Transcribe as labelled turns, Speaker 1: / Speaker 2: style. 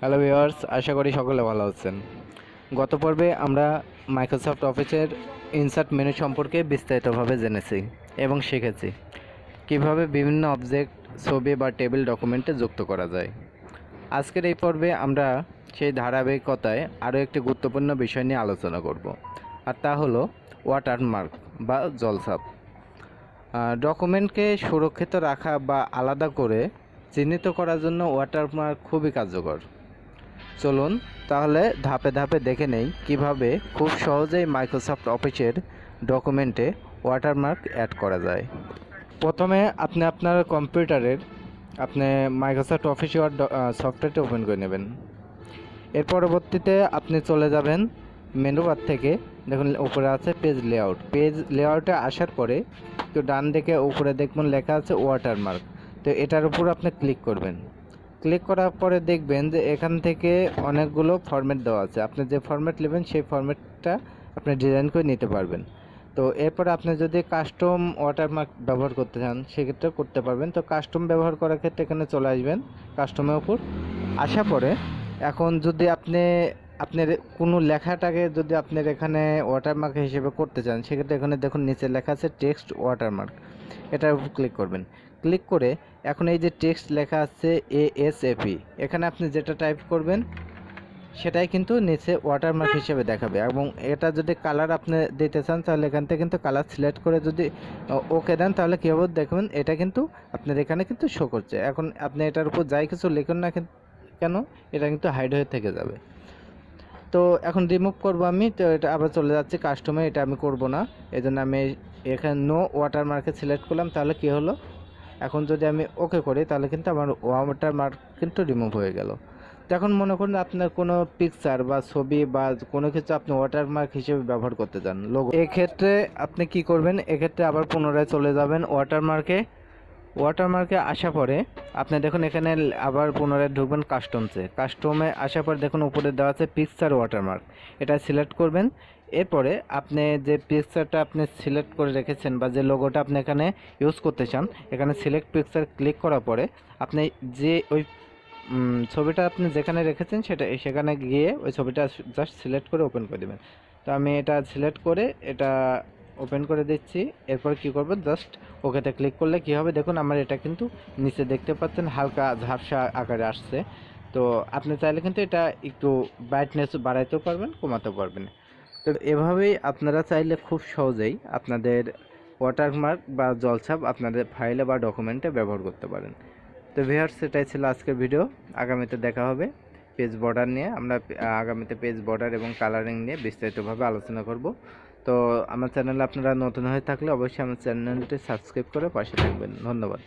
Speaker 1: Hello viewers আশা করি সকলে ভালো আছেন। গত পর্বে আমরা মাইক্রোসফট অফিসের ইনসার্ট মেনু সম্পর্কে বিস্তারিতভাবে জেনেছি এবং শিখেছি। কীভাবে বিভিন্ন অবজেক্ট ছবি বা টেবিল ডকুমেন্টে যুক্ত করা যায়। আজকের এই পর্বে আমরা সেই ধারাবাহিকতায় আরও একটি গুরুত্বপূর্ণ বিষয় নিয়ে আলোচনা করব, আর তা হলো ওয়াটারমার্ক বা জলছাপ। ডকুমেন্টকে সুরক্ষিত রাখা বা আলাদা করে চিহ্নিত করার জন্য ওয়াটারমার্ক খুবই কার্যকর। চলুন তাহলে ধাপে ধাপে দেখে নেই কীভাবে খুব সহজেই মাইক্রোসফট অফিসের ডকুমেন্টে ওয়াটারমার্ক অ্যাড করা যায়। প্রথমে আপনি আপনার কম্পিউটারের, আপনি মাইক্রোসফট অফিস সফটওয়্যারটা ওপেন করে নেবেন। এর পরবর্তীতে আপনি চলে যাবেন মেনু বার থেকে, দেখুন উপরে আছে পেজ লেআউট পেজ লেআউটে আসার পরে তো ডান দিকে উপরে দেখবেন লেখা আছে ওয়াটারমার্ক তো এটার উপর আপনি ক্লিক করবেন। ক্লিক করার পরে দেখবেন যে এখান থেকে অনেকগুলো ফরম্যাট দেওয়া আছে। আপনি যে ফরম্যাট নেবেন, সেই ফরম্যাটটা আপনি ডিজাইন করে নিতে পারবেন। তো এরপরে আপনি যদি কাস্টম ওয়াটারমার্ক ব্যবহার করতে চান সেক্ষেত্রে করতে পারবেন। তো কাস্টম ব্যবহার করার ক্ষেত্রে এখানে চলে আসবেন কাস্টমের উপর। আসার পরে এখন যদি আপনি, আপনার কোনো লেখাটাকে যদি আপনার এখানে ওয়াটারমার্ক হিসেবে করতে চান, সেক্ষেত্রে এখানে দেখুন নিচে লেখা আছে টেক্সট ওয়াটারমার্ক এটার উপর ক্লিক করবেন। ক্লিক করে এখন এই যে টেক্সট লেখা আছে এ এস এপি এখানে আপনি যেটা টাইপ করবেন, সেটাই কিন্তু নিচে ওয়াটারমার্ক হিসেবে দেখাবে এবং এটা যদি কালার আপনি দিতে চান, তাহলে এখান থেকে কিন্তু কালার সিলেক্ট করে যদি ওকে দেন, তাহলে কী হবে? দেখবেন এটা কিন্তু আপনার এখানে কিন্তু শো করছে। এখন আপনি এটার উপর যাই কিছু লিখুন না কেন, এটা কিন্তু হাইড হয়ে থেকে যাবে। তো এখন রিমুভ করব আমি, তো এটা আবার চলে যাচ্ছে কাস্টমে এটা আমি করব না। এই জন্য আমি এখানে নো ওয়াটারমার্কে সিলেক্ট করলাম, তাহলে কি হলো? এখন যদি আমি ওকে করি, তাহলে কিন্তু আমার ওয়াটারমার্ক কিন্তু রিমুভ হয়ে গেল। তো এখন মনে করুন আপনার কোনো পিকচার বা ছবি বা কোনো কিছু আপনি ওয়াটারমার্ক হিসেবে ব্যবহার করতে চান। লোগো এক্ষেত্রে আপনি কি করবেন? এক্ষেত্রে আবার পুনরায় চলে যাবেন ওয়াটারমার্কে ওয়াটারমার্কে আসা পরে, আপনি দেখুন এখানে আবার পুনরায় ঢুকবেন কাস্টমসে কাস্টমে আসার পর দেখুন উপরে দেওয়া আছে পিকচার ওয়াটারমার্ক এটা সিলেক্ট করবেন। এরপরে আপনি যে পিকচারটা আপনি সিলেক্ট করে রেখেছেন বা যে লোগোটা আপনি এখানে ইউজ করতে চান, এখানে সিলেক্ট পিকচার ক্লিক করার পরে আপনি যে ওই ছবিটা আপনি যেখানে রেখেছেন সেটা, সেখানে গিয়ে ওই ছবিটা জাস্ট সিলেক্ট করে ওপেন করে দেবেন। তো আমি এটা সিলেক্ট করে এটা ওপেন করে দিচ্ছি। এরপর কি করব? জাস্ট ওকেতে ক্লিক করলে কি হবে? দেখুন, আমার এটা কিন্তু নিচে দেখতে পাচ্ছেন, হালকা ঝাপসা আকারে আসছে। তো আপনি চাইলে কিন্তু এটা একটু ব্রাইটনেস বাড়াইতেও পারবেন, কমাতেও পারবেন। তো এভাবেই আপনারা চাইলে খুব সহজেই আপনাদের ওয়াটারমার্ক বা জলছাপ আপনাদের ফাইলে বা ডকুমেন্টে ব্যবহার করতে পারেন। তো ভিউয়ার্স সেটাই ছিল আজকের ভিডিও আগামীতে দেখা হবে পেজ বর্ডার নিয়ে। আমরা আগামীতে পেজ বর্ডার এবং কালারিং নিয়ে বিস্তারিতভাবে আলোচনা করব। তো আমার চ্যানেলে আপনারা নতুন হয়ে থাকলে অবশ্যই আমার চ্যানেলটি সাবস্ক্রাইব করে পাশে থাকবেন। ধন্যবাদ।